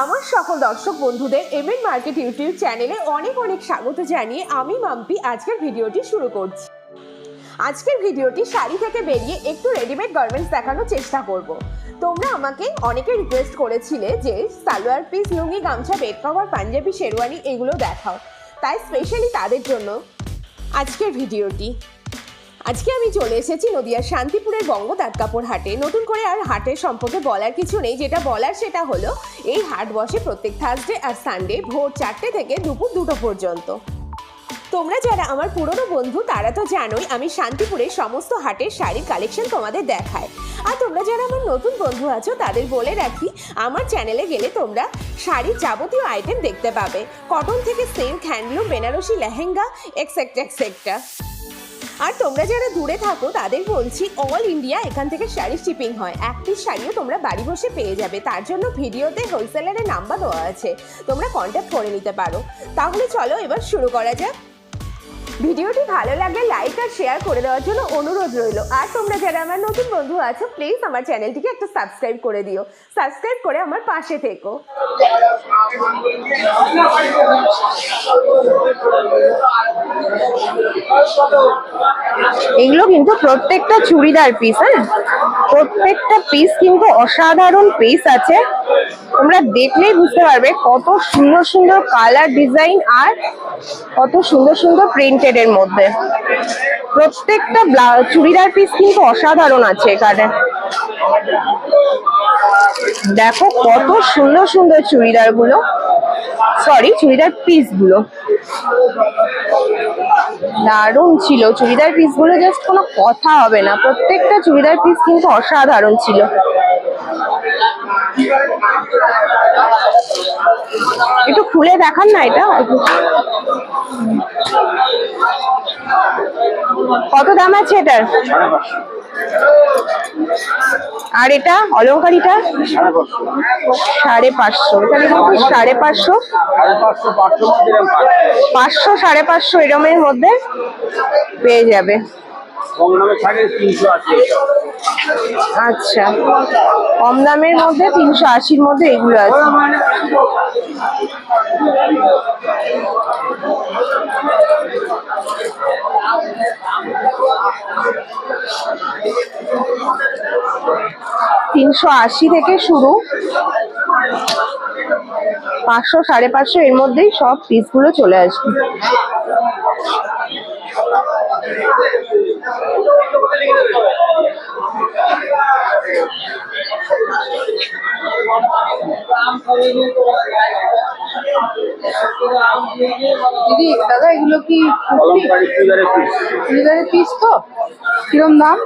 আমার সকল দর্শক বন্ধুদের এমএন মার্কেট ইউটিউব চ্যানেলে অনেক অনেক স্বাগত জানিয়ে আমি মাম্পি আজকের ভিডিওটি শুরু করছি। আজকের ভিডিওটি শাড়ি থেকে বেরিয়ে একটু রেডিমেড গার্মেন্টস দেখানোর চেষ্টা করব। তোমরা আমাকে অনেকে রিকোয়েস্ট করেছিলে যে সালোয়ার পিস লুঙ্গি, গামছা বেড কভার পাঞ্জাবি, শেরওয়ানি এগুলো দেখাও। তাই স্পেশালি তাদের জন্য আজকের ভিডিওটি। আজকে আমি চলে এসেছি নদিয়ার শান্তিপুরের বঙ্গ কাপড় হাটে। নতুন করে আর হাটের সম্পর্কে বলার কিছু নেই। যেটা বলার সেটা হলো, এই হাট বসে প্রত্যেক থার্সডে আর সানডে ভোর চারটে থেকে দুপুর দুটো পর্যন্ত। তোমরা যারা আমার পুরনো বন্ধু, তারা তো জানোই আমি শান্তিপুরের সমস্ত হাটের শাড়ির কালেকশন তোমাদের দেখায় আর তোমরা যারা আমার নতুন বন্ধু আছো, তাদের বলে রাখি, আমার চ্যানেলে গেলে তোমরা শাড়ির যাবতীয় আইটেম দেখতে পাবে। কটন থেকে silk handloom Banarasi lehenga etcetera etcetera আর তোমরা যারা দূরে থাকো, তাদের বলছি অল ইন্ডিয়া এখান থেকে শাড়ি শিপিং হয়। এক পিস শাড়িও তোমরা বাড়ি বসে পেয়ে যাবে। তার জন্য ভিডিওতে হোলসেলারের নাম্বার দেওয়া আছে। তোমরা কন্ট্যাক্ট করে নিতে পারো। তাহলে চলো এবার শুরু করা যাক। ভিডিওটি ভালো লাগলে লাইক আর শেয়ার করে দেওয়ার জন্য অনুরোধ রইল। আর তোমরা যারা আমার নতুন বন্ধু আছো প্লিজ আমার চ্যানেলটিকে একটু সাবস্ক্রাইব করে দিও। সাবস্ক্রাইব করে আমার পাশে থেকো। এগুলো কিন্তু প্রত্যেকটা চুড়িদার পিস হ্যাঁ? প্রত্যেকটা পিস কিন্তু অসাধারণ পিস আছে। তোমরা দেখলেই বুঝতে পারবে কত সুন্দর সুন্দর কালার ডিজাইন আর কত সুন্দর সুন্দর প্রিন্টেড এর মধ্যে। প্রত্যেকটা চুড়িদার পিস কিন্তু অসাধারণ আছে এখানে। দেখো কত সুন্দর সুন্দর চুড়িদারগুলো সরি চুড়িদার পিসগুলো দারুণ ছিল। চুড়িদার পিসগুলো জাস্ট কোনো কথা হবে না। প্রত্যেকটা চুড়িদার পিস কিন্তু অসাধারণ ছিল। একটু খুলে দেখান না এটা? কত দাম আছে এটার? আর এটা, অলংকারিটা? সাড়ে পাঁচশো। সাড়ে পাঁচশো? পাঁচশো সাড়ে পাঁচশো এরমের মধ্যে পেয়ে যাবে। আচ্ছা। কম দামের মধ্যে তিনশো আশির মধ্যে এগুলো আছে। তিনশো আশি থেকে শুরু। পাঁচশো, সাড়ে পাঁচশো এর মধ্যেই সব পিসগুলো চলে আসবে। দিদি, দাদা, এগুলো কি চুড়িদারের পিস তো? কিরম দাম?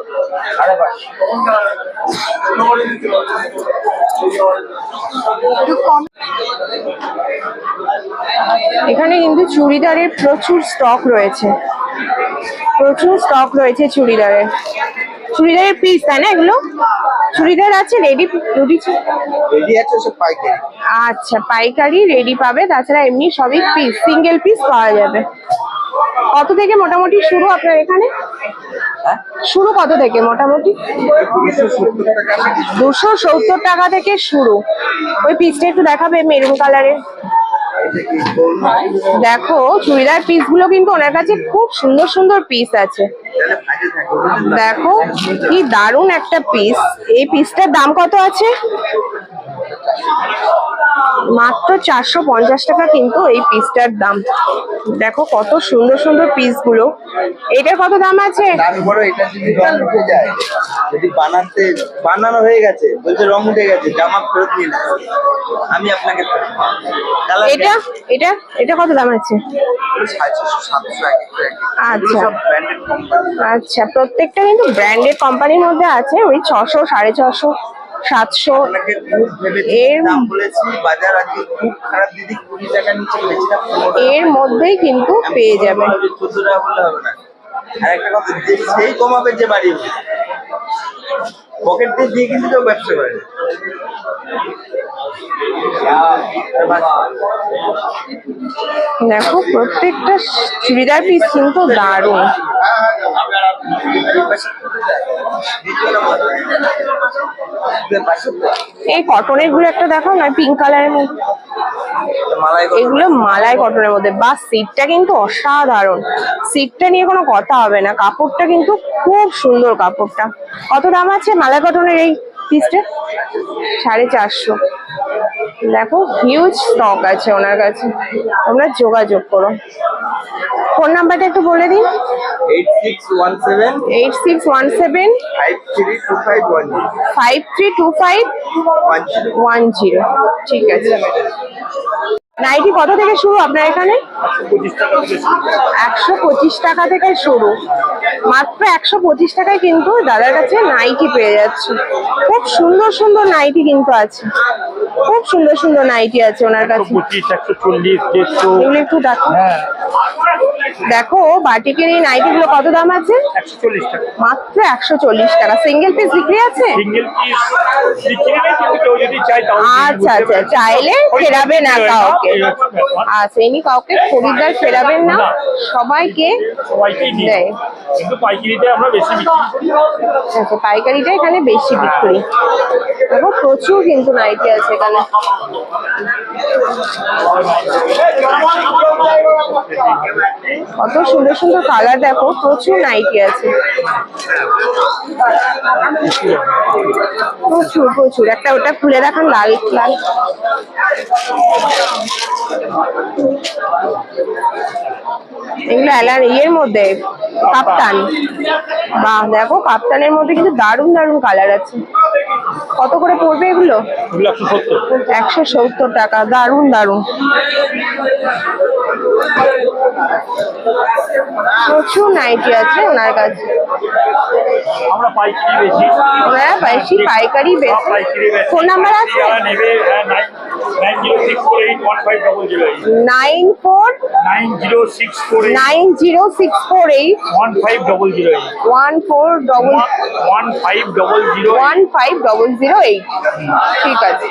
এখানে কিন্তু চুড়িদারের প্রচুর স্টক রয়েছে। প্রচুর স্টক রয়েছে চুড়িদারের। চুড়িদারের পিস তাই না এগুলো? চুড়িদার আছে রেডি রেডি রেডি আছে সব পাইকারি। আচ্ছা পাইকারি রেডি পাবে তাছাড়া এমনি সবই পিস সিঙ্গেল পিস পাওয়া যাবে। কত থেকে মোটামুটি শুরু আপনার এখানে? হ্যাঁ? শুরু কত থেকে মোটামুটি? দুশো সত্তর টাকা থেকে শুরু। ওই পিসটা একটু দেখাবে মেরুন কালারের দেখো, চুড়িদার পিসগুলো কিন্তু ওনার কাছে খুব সুন্দর সুন্দর পিস আছে? দেখো, কি দারুণ একটা পিস এই পিসটার দাম কত আছে মাত্র চারশো পঞ্চাশ টাকা কিন্তু এই পিসটার দাম। দেখো কত সুন্দর সুন্দর পিসগুলো এটার কত দাম আছে? এটা যদি রং উঠে যায় যদি বানাতে বানানো হয়ে গেছে বলছে রং উঠে গেছে জামা ফেরত নিয়ে আমি আপনাকে ফেরত দেবো। Colour এটা এটা এটা কত দাম আছে। আচ্ছা। আচ্ছা প্রত্যেকটা কিন্তু ব্র্যান্ডেড কোম্পানির মধ্যে আছে ওই ছশো সাড়ে ছশো। সাতশো এর- দাম বলেছি বাজার আজকে খুব খারাপ দিদি কুড়ি টাকা নিচে বেচিটা এর মধ্যেই কিন্তু পেয়ে যাবে চোদ্দ টাকা বললে হবে না। আর একটা কথা সেই কমাবে যে বাড়ি পকেট দিয়ে কিন্তু কেউ ব্যবসা করে। দেখো, প্রত্যেকটা চুড়িদার পিস কিন্তু দারুণ। এই কটনেরগুলো একটা দেখো না পিঙ্ক কালারের মধ্যে? এগুলো মালাই কটনের মধ্যে। বা সিটটা কিন্তু অসাধারণ। সিটটা নিয়ে কোনো কথা হবে না। কাপড়টা কিন্তু খুব সুন্দর কাপড়টা। কত দাম আছে মালাই কটনের এই পিসটা? সাড়ে চারশো। দেখো হিউজ স্টক আছে ওনার কাছে। তোমরা যোগাযোগ করো। ফোন নাম্বারটা একটু বলে দিন eight six one seven five three two five one zero ঠিক আছে। নাইটি কত থেকে শুরু আপনার এখানে? একশো পঁচিশ টাকা থেকে শুরু। মাত্র একশো পঁচিশ টাকায় কিন্তু দাদার কাছে নাইটি পেয়ে যাচ্ছে। খুব সুন্দর সুন্দর নাইটি কিন্তু আছে। খুব সুন্দর সুন্দর নাইটি আছে ওনার কাছে। একটু দেখো হ্যাঁ। দেখো বাটিকের এই নাইটি গুলো কত দাম আছে মাত্র একশো চল্লিশ টাকা সিঙ্গেল পিস বিক্রি আছে আচ্ছা আচ্ছা চাইলে ফেরাবে না কাউকে আচ্ছা ইনি কাউকে খরিদ্দার ফেরাবেন না সবাইকে আচ্ছা পাইকারিটা এখানে বেশি বিক্রি দেখো প্রচুর কিন্তু নাইটি আছে এখানে কত সুন্দর সুন্দর কালার দেখো, প্রচুর নাইটি আছে। প্রচুর প্রচুর। একটা ওটা খুলে দেখান, লাল লাল। এগুলো এলার ইয়ের মধ্যে, কাপ্তান। বাহ, দেখো, কাপ্তানের মধ্যে কিন্তু দারুণ দারুণ কালার আছে। কত করে পড়বে এগুলো? একশো সত্তর টাকা, দারুণ দারুণ। প্রচুর নাইটি আছে ওনার কাছে। আমরা পাইকারি বেশি? ওনারা বেশি পাইকারি বেশি। ফোন নাম্বার আছে? হ্যাঁ nine four nine zero six four eight one five double zero one four double one five double zero one five double zero eight ঠিক আছে।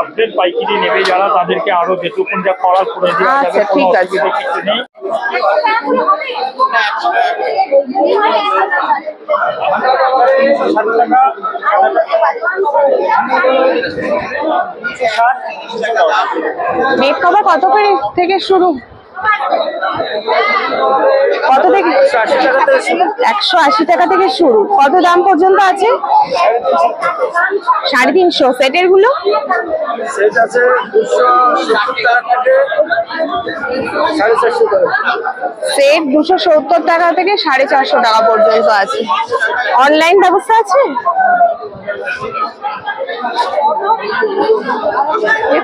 আপডেট পাইকারি নেবে যারা তাদেরকে আরও যেটুকুন যা করার করে দেওয়া যাবে আচ্ছা, ঠিক আছে। নেই কভার কত করে থেকে শুরু? কত থেকে একশো আশি টাকা থেকে শুরু? কত দাম পর্যন্ত আছে? সাড়ে তিনশো। সেটেরগুলো? সেট দুশো সত্তর টাকা থেকে সাড়ে চারশো টাকা পর্যন্ত আছে। অনলাইন ব্যবস্থা আছে?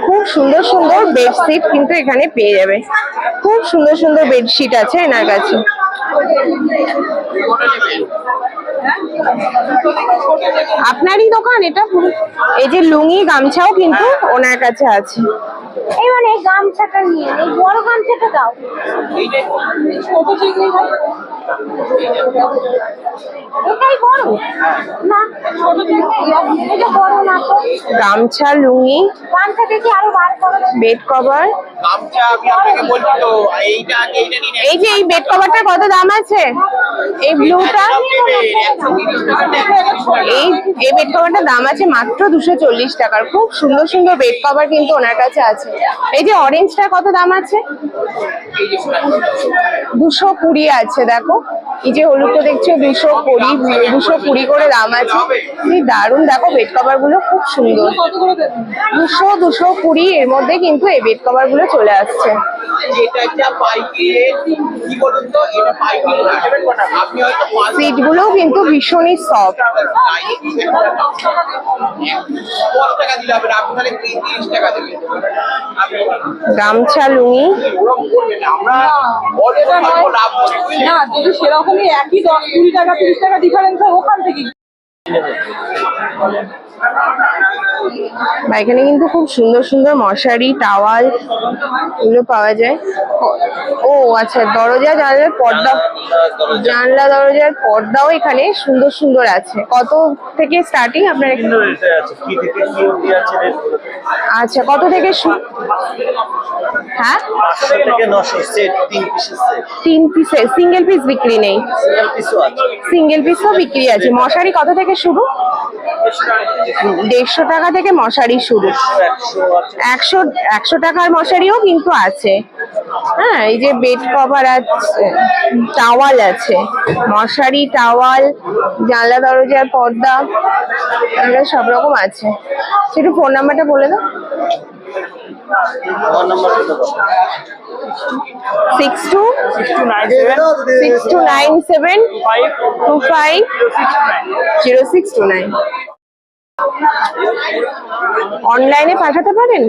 খুব সুন্দর সুন্দর বেডশিট কিন্তু এখানে পেয়ে যাবে। খুব সুন্দর সুন্দর বেডশিট আছে এনার কাছে। আপনারই দোকান? এটা পুরো এই যে লুঙ্গি গামছাও কিন্তু ওনার কাছে আছে। এবার এই গামছাটা নিয়ে এই বড় গামছাটা দাও। ছোট চিংড়ি ভাই? এটাই বড় না এটা বড় না গামছা লুঙ্গি গামছাটা কি আরও বার করো? বেড কভার গামছা আমি আপনাকে বলছি তো এইটা এইটা নিন এই যে এই বেড কভারটার কত দাম আছে? এই ব্লুটা এই এই বেড কভারটার দাম আছে মাত্র দুশো চল্লিশ টাকার। খুব সুন্দর সুন্দর বেড কভার কিন্তু ওনার কাছে আছে। এই যে অরেঞ্জটা কত দাম আছে? দুশো কুড়ি আছে দেখো। এই যে হলুদটা দেখছ দুশো কুড়ি দুশো কুড়ি করে দাম আছে। কি দারুণ দেখো বেড কভারগুলো খুব সুন্দর। দুশো দুশো কুড়ি এর মধ্যে কিন্তু এই বেড কভারগুলো চলে আসছে। সিট গুলোও কিন্তু ভীষণই সফট গামছা বুঝলেন? না যদি সেরকমই একই দশ কুড়ি টাকা তিরিশ টাকা ডিফারেন্স হয় ওখান থেকে। বা এখানে কিন্তু খুব সুন্দর সুন্দর মশারি টাওয়াল এগুলো পাওয়া যায়। ও- আচ্ছা দরজা জানলার পর্দা জানলা দরজার পর্দাও এখানে সুন্দর সুন্দর আছে। কত থেকে স্টার্টিং আপনার আচ্ছা কত থেকে হ্যাঁ? তিন পিসের পিসে সিঙ্গেল পিস বিক্রি নেই। সিঙ্গেল পিসও বিক্রি আছে। মশারি কত থেকে শুরু? দেড়শো টাকা থেকে মশারি শুরু। একশো একশো টাকার মশারিও কিন্তু আছে। হ্যাঁ এই যে বেড কভার আছে টাওয়াল আছে। মশারি টাওয়াল জানলা দরজার পর্দা, এগুলো সব রকম আছে। একটু ফোন নাম্বারটা বলে দাও। Six two two nine seven six two nine seven two five zero six two nine অনলাইনে পাঠাতে পারেন?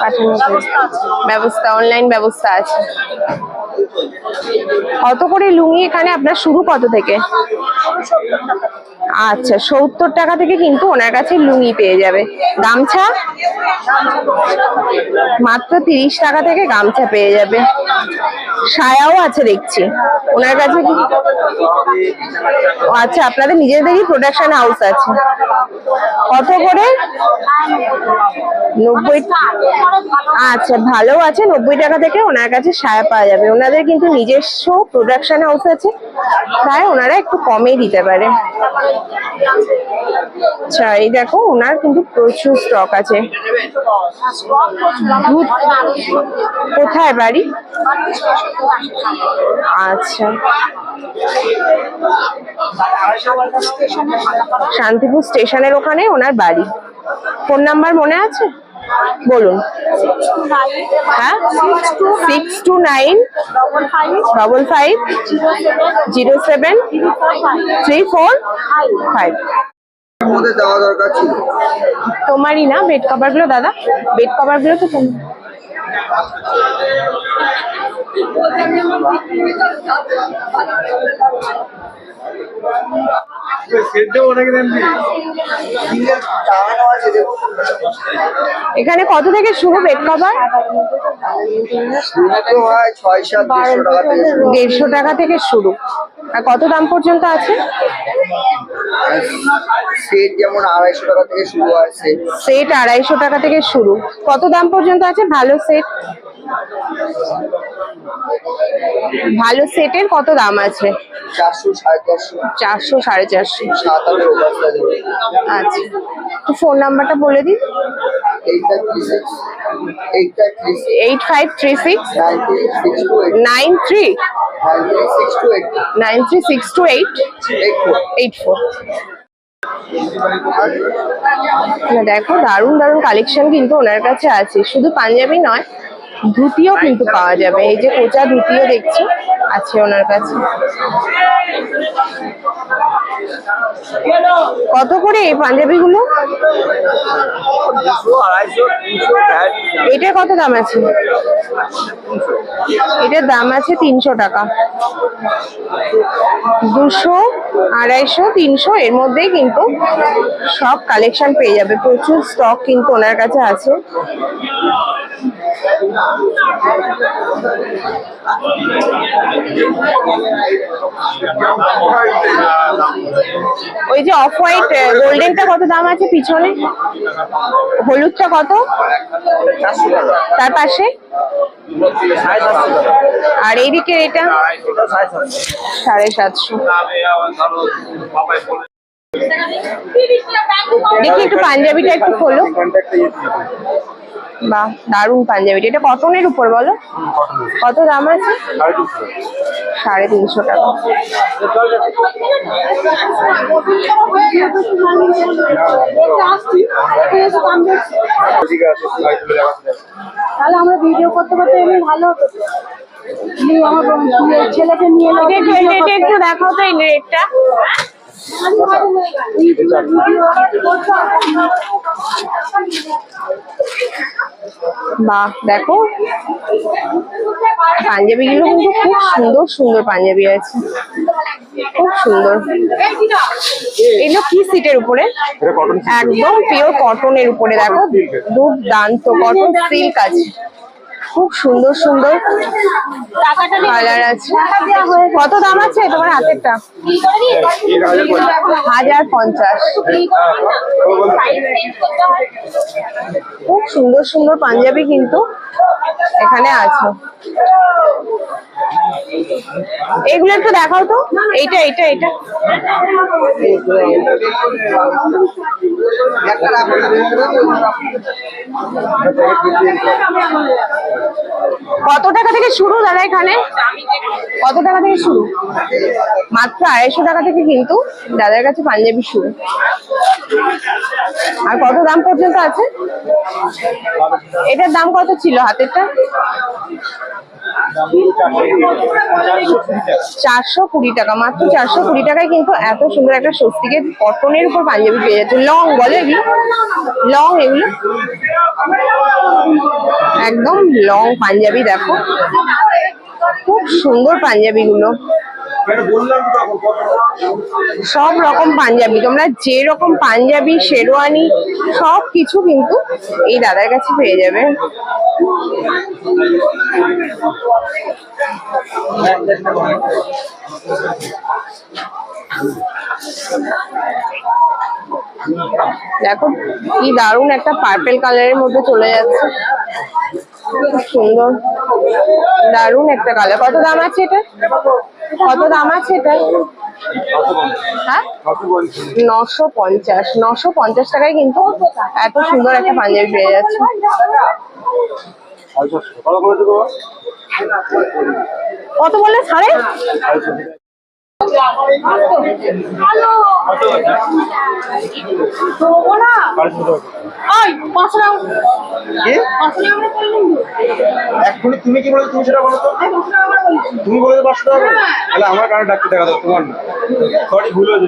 পাঠানো ব্যবস্থা অনলাইন ব্যবস্থা আছে। কত করে লুঙ্গি এখানে আপনার শুরু কত থেকে? আচ্ছা সত্তর টাকা থেকে কিন্তু ওনার কাছে লুঙ্গি পেয়ে যাবে। গামছা? মাত্র তিরিশ টাকা থেকে গামছা পেয়ে যাবে। সায়াও আছে দেখছি। ওনার কাছে কি? আচ্ছা আপনাদের নিজেদেরই প্রোডাকশন হাউস আছে। কত করে? নব্বই আচ্ছা ভালো আছে, নব্বই টাকা থেকে ওনার কাছে সায়া পাওয়া যাবে। ওনাদের কিন্তু নিজস্ব প্রোডাকশন হাউস আছে। তাই ওনারা একটু কমে দিতে পারে। আচ্ছা এই দেখো, ওনার কিন্তু প্রচুর স্টক আছে। কোথায় বাড়ি? আচ্ছা। শান্তিপুর স্টেশনের ওখানে ওনার বাড়ি। ফোন নাম্বার মনে আছে? বলুন। হ্যাঁ? Six two nine double five zero seven three four five তোমারই না বেড কভারগুলো দাদা? বেড কভারগুলো তো তোমার এখানে কত থেকে শুরু বেড কভার দেড়শো টাকা থেকে শুরু। দেড়শো টাকা থেকে শুরু আর কত দাম পর্যন্ত আছে? সেট যেমন আড়াইশো টাকা থেকে শুরু সেট সেট আড়াইশো টাকা থেকে শুরু। কত দাম পর্যন্ত আছে? ভালো সেট ভালো সেটের কত দাম আছে? চারশো সাড়ে চারশো। আচ্ছা। তো ফোন নাম্বারটা বলে দিন। এইটা five three six. Nine three. Nine three six two eight. Nine three six two eight. Eight four. Eight four. দেখো দারুণ দারুণ কালেকশন কিন্তু ওনার কাছে আছে। শুধু পাঞ্জাবি নয় ধুতিও কিন্তু পাওয়া যাবে। এই যে কোচা ধুতিও দেখছি আছে ওনার কাছে। কত করে এই পাঞ্জাবি গুলো এটার কত দাম আছে? এটার দাম আছে তিনশো টাকা। দুশো, আড়াইশো, তিনশো, এর মধ্যে কিন্তু সব কালেকশন পেয়ে যাবে। প্রচুর স্টক কিন্তু ওনার কাছে আছে। ওই যে অফ হোয়াইট গোল্ডেনটা কত দাম আছে পিছনে? হলুদটা কত? তার পাশে? আর এইদিকে এটা? সাড়ে সাতশো। দেখি একটু পাঞ্জাবিটা একটু খোলো। বাহ দারুণ পাঞ্জাবিটা। এটা কটনের উপর বলো? কত দাম আছে? সাড়ে তিনশো টাকা। তাহলে আমরা ভিডিও করতে করতে এমনি ভালো হতো আমার ছেলেকে নিয়ে একটু দেখাও তো এই রেটটা বাহ দেখো। পাঞ্জাবি গুলো কিন্তু খুব সুন্দর সুন্দর পাঞ্জাবি আছে খুব সুন্দর। এগুলো কি সিটের উপরে? একদম পিওর কটনের উপরে দেখো। দুর্দান্ত কটন সিল্ক আছে। খুব সুন্দর সুন্দর কালার আছে। কত দাম আছে তোমার হাতেরটা? হাজার পঞ্চাশ। খুব সুন্দর সুন্দর পাঞ্জাবি কিন্তু এখানে আছে। এগুলো একটু দেখাও তো। এইটা এইটা এইটা। কত টাকা থেকে শুরু দাদা এখানে? কত টাকা থেকে শুরু? মাত্র আড়াইশো টাকা থেকে কিন্তু দাদার কাছে পাঞ্জাবি শুরু। আর কত দাম পর্যন্ত আছে? এটার দাম কত ছিল হাতেরটা? চারশো কুড়ি টাকা, মাত্র চারশো কুড়ি টাকায় কিন্তু এত সুন্দর একটা স্বস্তিকে কটনের উপর পাঞ্জাবি পেয়ে যাচ্ছে। লং বলে এগুলো? লং এগুলো? একদম লং পাঞ্জাবি দেখো। খুব সুন্দর পাঞ্জাবি গুলো সব রকম পাঞ্জাবি, তোমরা যে রকম পাঞ্জাবি, শেরওয়ানি, সব কিছু কিন্তু এই দাদার কাছে পেয়ে যাবে। দেখো, কি দারুণ একটা পার্পেল কালারের মধ্যে চলে যাচ্ছে। সুন্দর। দারুণ একটা কালার কত দাম আছে এটা? কত দাম আছে এটা? হ্যাঁ? নশো পঞ্চাশ। নশো পঞ্চাশ টাকায় কিন্তু এত সুন্দর একটা পাঞ্জাবি পেয়ে যাচ্ছে। কত বললে সাড়ে? এক্ষুনি তুমি কি বলে তুমি সেটা বলো তো। তুমি বলে পাঁচশো টাকা? তাহলে আমার কারণে ডাক্তার দেখা দাও তোমার না। সরি ভুল হয়েছে